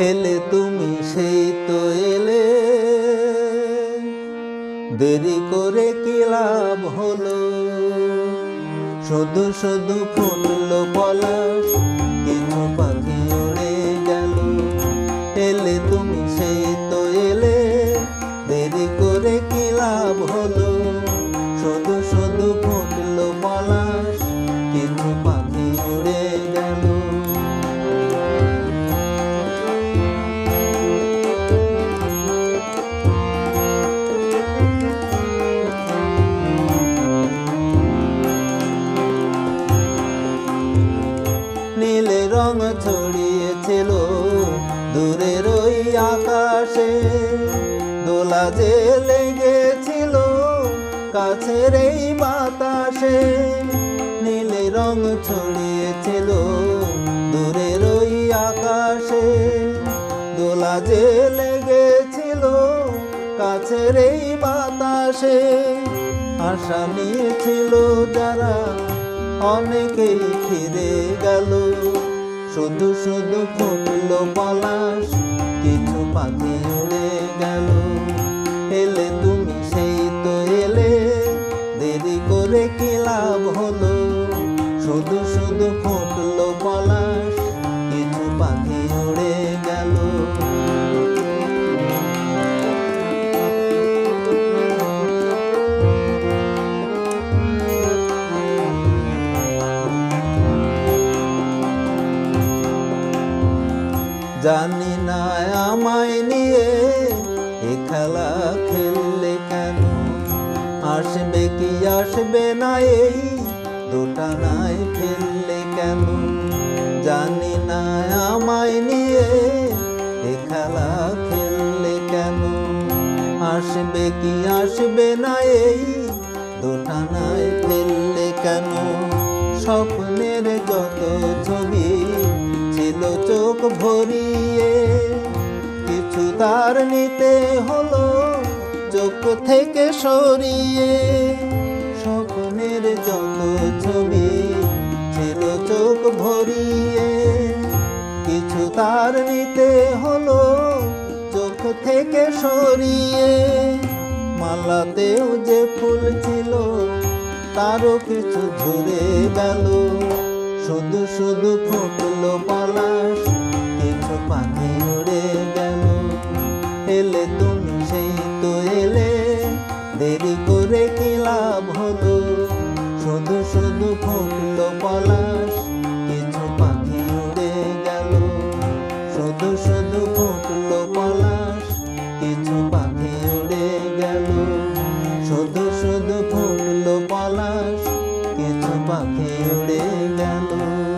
এলে তুমি সেই তো এলে। দেরি করে কি লাভ হলো? শুধু শুধু ফুটলো পলাশ কিছু পাখি উড়ে গেল। এলে তুমি সেই তো এলে, দেরি করে কি লাভ হলো? শুধু শুধু ফুটলো নীলে রং ছড়িয়েছিল। দূরের ওই আকাশে দোলা যে লেগেছিল। কাছের এই বাতাসে নীলে রং ছড়িয়েছিল। দূরের ওই আকাশে দোলা যে লেগেছিল। কাছের এই বাতাসে আশা নিয়েছিল যারা অনেকেই ফিরে গেল। শুধু শুধু ফুটলো পলাশ কিছু পাখি উড়ে গেল। এলে তুমি সেই তো এলে, দেরি করে কি লাভ হলো? শুধু শুধু ফুটলো পলাশ কিছু পাখি উড়ে গেল। জানি না আমায় নিয়ে এ খেলা খেললে কেন? আসবে কি আসবে না এই দুটা নাই ফেললে কেন? জানি না আমায় নিয়ে এ খেলা খেললে কেন? আসবে কি আসবে না এই দুটা নাই ফেললে কেন? স্বপ্নের যত ছবি ছিল চোখ ভরিয়ে, কিছু তার নিতে হলো চোখ থেকে সরিয়ে। স্বপ্নের যত ছবি ছিল চোখ ভরিয়ে, কিছু তার নিতে হলো চোখ থেকে সরিয়ে। মালাতেও যে ফুল ছিল, তারও কিছু ঝরে গেল। শুধু শুধু ফুটলো পলাশ, কিছু পাখি উড়ে গেল। এলে তুমি সেই তো এলে, দেরি করে কি লাভ হলো? শুধু শুধু ফুটলো পলাশ, কিছু পাখি উড়ে গেল। শুধু শুধু ফুটলো পলাশ, কিছু পাখি উড়ে pa kheo đế ca